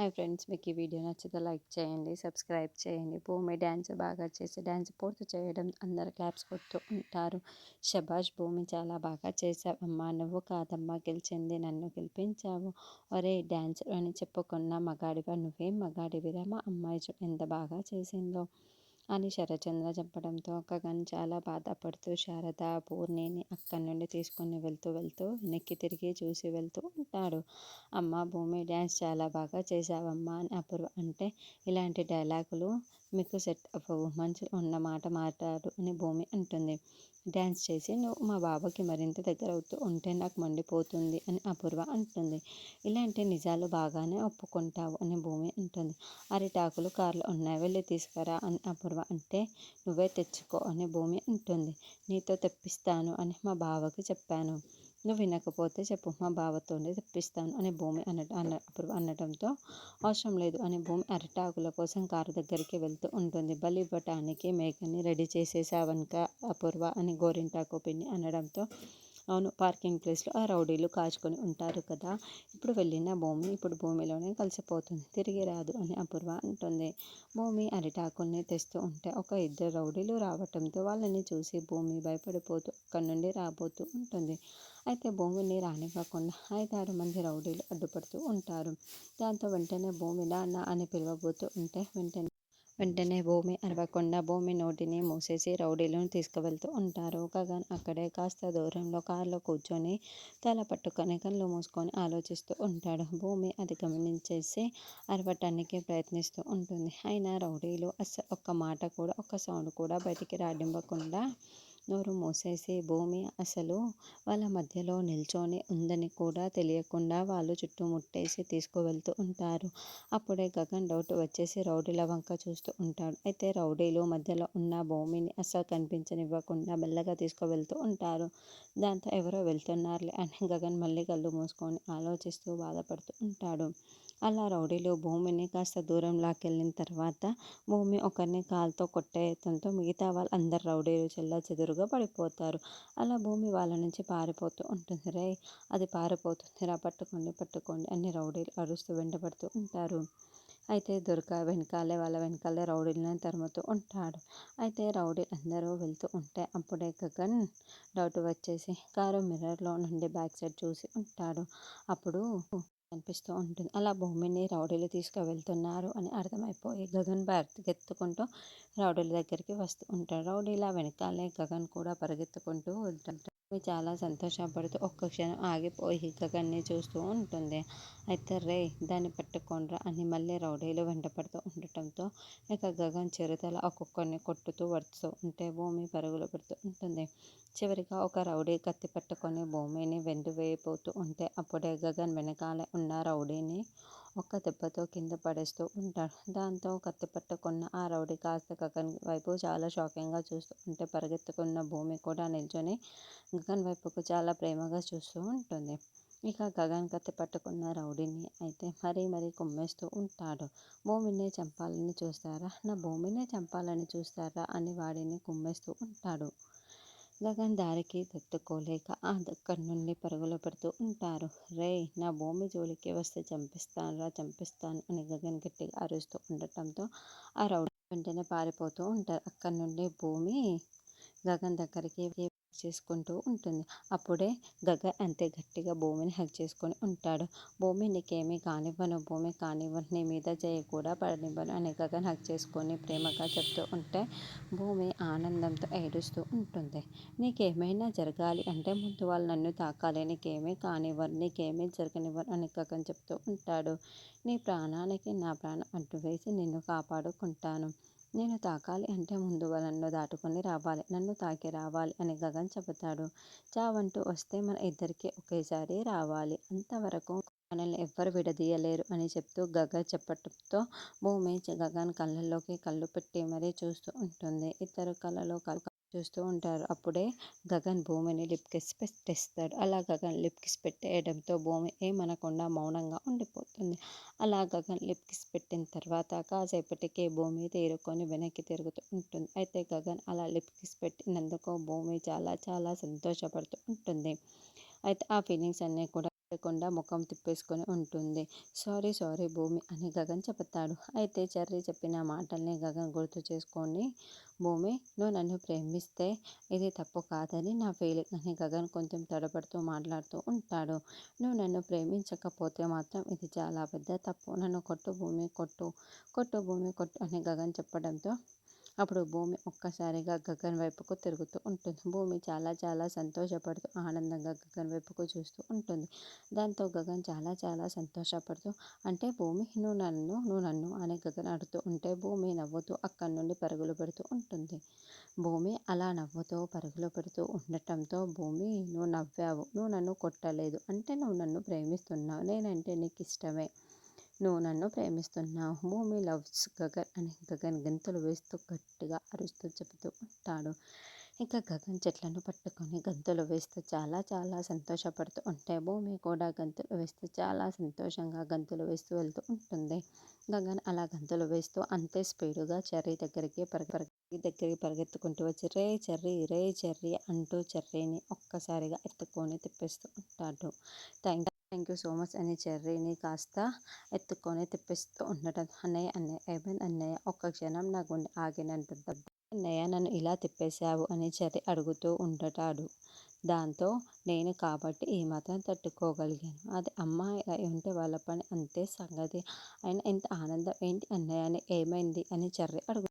Hi friends మీకు ఈ video నచ్చితే లైక్ చేయండి సబ్స్క్రైబ్ చేయండి. భూమి డ్యాన్స్ బాగా చేసి డ్యాన్స్ పూర్తి చేయడం అందరు క్లాప్స్ కొడుతూ ఉంటారు. షబాష్ భూమి చాలా బాగా చేసావు అమ్మా నువ్వు కాదమ్మా గెలిచింది నన్ను గెలిపించావు. ఒరే డ్యాన్స్ అని చెప్పుకున్న మగాడివా నువ్వేం? మగాడివిరా మా అమ్మాయి ఎంత బాగా చేసిందో. అని శరచంద్ర చెప్పడంతో గగన్ చాలా బాధపడుతూ శారద పూర్ణిని అక్కడి నుండి తీసుకొని వెళ్తూ వెళ్తూ వెనక్కి తిరిగి చూసి వెళ్తూ ఉంటాడు. అమ్మ భూమి డ్యాన్స్ చాలా బాగా చేసావమ్మా అని అపూర్వ అంటే ఇలాంటి డైలాగులు మీకు సెట్ అవ్వవు. మనుషులు ఉన్న మాట మాట్లాడు అని భూమి అంటుంది. డ్యాన్స్ చేసి నువ్వు మా బాబాకి మరింత దగ్గర అవుతూ ఉంటే నాకు మండిపోతుంది అని అపూర్వ అంటుంది. ఇలాంటి నిజాలు బాగానే ఒప్పుకుంటావు అని భూమి అంటుంది. అరిటాకులు కార్లు ఉన్నాయి వెళ్ళి తీసుకురా అని అపూర్వ అంటే నువ్వే తెచ్చుకో అని భూమి అంటుంది. నీతో తెప్పిస్తాను అని మా బావకి చెప్పాను. నువ్వు వినకపోతే చెప్పు మా బావతోనే తెప్పిస్తాను అని భూమి అనట అన్న అన్న అనడంతో అవసరం లేదు అని భూమి అరిటాకుల కోసం కారు దగ్గరికి వెళ్తూ ఉంటుంది. బలి ఇవ్వటానికి మేకని రెడీ చేసేసావనుక అపూర్వ అని గోరింటాకు పిన్ని అనడంతో అవును పార్కింగ్ ప్లేస్లో ఆ రౌడీలు కాచుకొని ఉంటారు కదా ఇప్పుడు వెళ్ళిన భూమి ఇప్పుడు భూమిలోనే కలిసిపోతుంది తిరిగి రాదు అని అపూర్వ అంటుంది. భూమి అరిటాకుల్ని తెస్తూ ఉంటే ఒక ఇద్దరు రౌడీలు రావటంతో వాళ్ళని చూసి భూమి భయపడిపోతూ అక్కడి నుండి రాబోతూ ఉంటుంది. అయితే భూమిని రానివ్వకుండా ఐదారు మంది రౌడీలు అడ్డుపడుతూ ఉంటారు. దాంతో వెంటనే భూమి నాన్న అని పిలవబోతూ ఉంటే వెంటనే వెంటనే భూమి అరవకుండా భూమి నోటిని మూసేసి రౌడీలను తీసుకువెళ్తూ ఉంటారు. గగన్ అక్కడే కాస్త దూరంలో కారులో కూర్చొని తల పట్టుకొని కళ్ళు మూసుకొని ఆలోచిస్తూ ఉంటాడు. భూమి అది గమనించేసి అరవటానికి ప్రయత్నిస్తూ ఉంటుంది. అయినా రౌడీలు అస్సలు ఒక్క మాట కూడా ఒక్క సౌండ్ కూడా బయటికి రానివ్వకుండా నోరు మూసేసి భూమి అసలు వాళ్ళ మధ్యలో నిల్చొని ఉందని కూడా తెలియకుండా వాళ్ళు చుట్టుముట్టేసి తీసుకువెళ్తూ ఉంటారు. అప్పుడే గగన్ డౌట్ వచ్చేసి రౌడీల వంక చూస్తూ ఉంటాడు. అయితే రౌడీలు మధ్యలో ఉన్న భూమిని అసలు కనిపించనివ్వకుండా మెల్లగా తీసుకువెళ్తూ ఉంటారు. దాంతో ఎవరో వెళ్తున్నారులే అని గగన్ మళ్ళీ కళ్ళు మూసుకొని ఆలోచిస్తూ బాధపడుతూ ఉంటాడు. అలా రౌడీలు భూమిని కాస్త దూరం లాక్కెళ్ళిన తర్వాత భూమి ఒకరిని కాలుతో కొట్టేయటంతో మిగతా వాళ్ళు అందరు రౌడీలు చెల్ల చెదురుగా పడిపోతారు. అలా భూమి వాళ్ళ నుంచి పారిపోతూ ఉంటుంది. రే అది పారిపోతుంది. రా పట్టుకోండి పట్టుకోండి అన్ని రౌడీలు అరుస్తూ వెంటబడుతూ ఉంటారు. అయితే దొరక వెనకాలే వాళ్ళ వెనకాలే రౌడీలను తరుముతూ ఉంటాడు. అయితే రౌడీలు అందరూ వెళ్తూ ఉంటే అప్పుడే గగన్ డౌట్ వచ్చేసి కారు మిర్రర్లో నుండి బ్యాక్ సైడ్ చూసి ఉంటాడు. అప్పుడు కనిపిస్తూ ఉంటుంది. అలా భూమిని రౌడీలు తీసుకువెళ్తున్నారు అని అర్థమైపోయి గగన్ పరిగెత్తుకుంటూ రౌడీల దగ్గరికి వస్తూ ఉంటాడు. రౌడీల వెనకాలే గగన్ కూడా పరిగెత్తుకుంటూ ఉంటారు చాలా సంతోషపడుతూ ఒక్క క్షణం ఆగిపోయి గగన్ని చూస్తూ ఉంటుంది. అయితే రే దాన్ని పట్టుకోండ్రా అని మళ్ళీ రౌడీలు వెంటపడుతూ ఉండటంతో ఇక గగన్ చిరుతల ఒక్కొక్కరిని కొట్టుతూ వడుతూ ఉంటే భూమి పరుగులు పెడుతూ ఉంటుంది. చివరిగా ఒక రౌడీ కత్తి పట్టుకొని భూమిని వేయబోతూ ఉంటే అప్పుడే గగన్ వెనకాలే ఉన్న రౌడీని ఒక్క దెబ్బతో కింద పడేస్తూ ఉంటాడు. దాంతో కత్తి పట్టుకున్న ఆ రౌడీ కాస్త గగన్ వైపు చాలా షాకింగ్గా చూస్తూ ఉంటే పరిగెత్తుకున్న భూమి కూడా నిల్చొని గగన్ వైపుకు చాలా ప్రేమగా చూస్తూ ఉంటుంది. ఇక గగన్ కత్తి పట్టుకున్న రౌడీని అయితే మరీ మరీ కుమ్మేస్తూ ఉంటాడు. భూమిని చంపాలని చూస్తారా? నా భూమిని చంపాలని చూస్తారా? అని వాడిని కుమ్మేస్తూ ఉంటాడు. గగన్ దారికి తట్టుకోలేక అక్కడి నుండి పరుగులు పెడుతూ ఉంటారు. రే నా భూమి జోలికి వస్తే చంపిస్తానురా చంపిస్తాను అని గగన్ గట్టిగా అరుస్తూ ఉండటంతో ఆ రౌడీ వెంటనే పారిపోతూ ఉంటారు. అక్కడి నుండి భూమి గగన్ దగ్గరికి చేసుకుంటూ ఉంటుంది. అప్పుడే గగ అంతే గట్టిగా భూమిని హెల్ప్ చేసుకొని ఉంటాడు. భూమి నీకేమీ కానివ్వను భూమి కానివ్వను నీ మీద చేయి కూడా పడనివ్వను అని గగన్ హెల్ప్ చేసుకొని ప్రేమగా చెప్తూ ఉంటే భూమి ఆనందంతో ఏడుస్తూ ఉంటుంది. నీకేమైనా జరగాలి అంటే ముందు వాళ్ళు నన్ను తాకాలి నీకేమీ కానివ్వరు నీకేమీ జరగనివ్వరు అని గగన్ చెప్తూ ఉంటాడు. నీ ప్రాణానికి నా ప్రాణం అడ్డు వేసి నిన్ను కాపాడుకుంటాను. నేను తాకాలి అంటే ముందు నన్ను దాటుకొని రావాలి. నన్ను తాకి రావాలి అని గగన్ చెబుతాడు. చావంటూ వస్తే మన ఇద్దరికి ఒకేసారి రావాలి. అంతవరకు మనల్ని ఎవ్వరు విడదీయలేరు అని చెప్తూ గగన్ చెప్పటంతో భూమి గగన్ కళ్ళల్లోకి కళ్ళు పెట్టి మరీ చూస్తూ ఉంటుంది. ఇద్దరు కళ్ళలో కళ్ళు చూస్తూ ఉంటారు. అప్పుడే గగన్ భూమిని లిప్ కిస్ పెట్టేస్తాడు. అలా గగన్ లిప్ కిస్ పెట్టేయడంతో భూమి ఏమనకుండా మౌనంగా ఉండిపోతుంది. అలా గగన్ లిప్ కిస్ పెట్టిన తర్వాత కాసేపటికే భూమి తీరుకొని వెనక్కి తిరుగుతూ ఉంటుంది. అయితే గగన్ అలా లిప్ కిస్ పెట్టినందుకు భూమి చాలా చాలా సంతోషపడుతూ ఉంటుంది. అయితే ఆ ఫీలింగ్స్ అన్నీ కూడా లేకుండా ముఖం తిప్పేసుకొని ఉంటుంది. సారీ సారీ భూమి అని గగన్ చెబుతాడు అయితే చర్రి చెప్పిన మాటల్ని గగన్ గుర్తు చేసుకొని భూమి నువ్వు నన్ను ప్రేమిస్తే ఇది తప్పు కాదని నా ఫీలింగ్ అని గగన్ కొంచెం తడబడుతూ మాట్లాడుతూ ఉంటాడు. నువ్వు నన్ను ప్రేమించకపోతే మాత్రం ఇది చాలా పెద్ద తప్పు. నన్ను కొట్టు భూమి కొట్టు కొట్టు భూమి కొట్టు అని గగన్ చెప్పడంతో అప్పుడు భూమి ఒక్కసారిగా గగన్ వైపుకు తిరుగుతూ ఉంటుంది. భూమి చాలా చాలా సంతోషపడుతూ ఆనందంగా గగన్ వైపుకు చూస్తూ ఉంటుంది. దాంతో గగన్ చాలా చాలా సంతోషపడుతూ అంటే భూమి నువ్వు నన్ను నువ్వు నన్ను అని గగన్ ఆడుతూ ఉంటే భూమి నవ్వుతూ అక్కడి నుండి పరుగులు పెడుతూ ఉంటుంది. భూమి అలా నవ్వుతూ పరుగులు పెడుతూ ఉండటంతో భూమి నువ్వు నవ్వావు నువ్వు నన్ను కొట్టలేదు అంటే నువ్వు నన్ను ప్రేమిస్తున్నావు నేనంటే నీకు ఇష్టమే నువ్వు నన్ను ప్రేమిస్తున్నావు. భూమి లవ్స్ గగన్ అని గగన్ గంతులు వేస్తూ గట్టిగా అరుస్తూ చెబుతూ ఉంటాడు. ఇక గగన్ చెట్లను పట్టుకొని గంతులు వేస్తూ చాలా చాలా సంతోషపడుతూ ఉంటే భూమి కూడా గంతులు వేస్తూ చాలా సంతోషంగా గంతులు వేస్తూ వెళ్తూ ఉంటుంది. గగన్ అలా గంతులు వేస్తూ అంతే స్పీడుగా చెర్రీ దగ్గరికి పరిగె పరిగె దగ్గరికి పరిగెత్తుకుంటూ వచ్చి రే చెర్రీ రే చెర్రీ అంటూ చెర్రీని ఒక్కసారిగా ఎత్తుకొని తిప్పేస్తూ ఉంటాడు. Thank thank you so much అని చెర్రీని కాస్త ఎత్తుకొని తిప్పిస్తూ ఉండటం. అన్నయ్య అన్నయ్య ఏమైంది అన్నయ్య ఒక్క క్షణం నా గుండె ఆగినంటుంది అన్నయ్య నన్ను ఇలా తిప్పేశావు? అని చెర్రీ అడుగుతూ ఉండటాడు. దాంతో నేను కాబట్టి ఈ మాత్రం తట్టుకోగలిగాను. అది అమ్మాయి అయి ఉంటే వాళ్ళ పని అంతే సంగతి. ఆయన ఇంత ఆనందం ఏంటి అన్నయ్య అని ఏమైంది? అని చెర్రీ అడుగు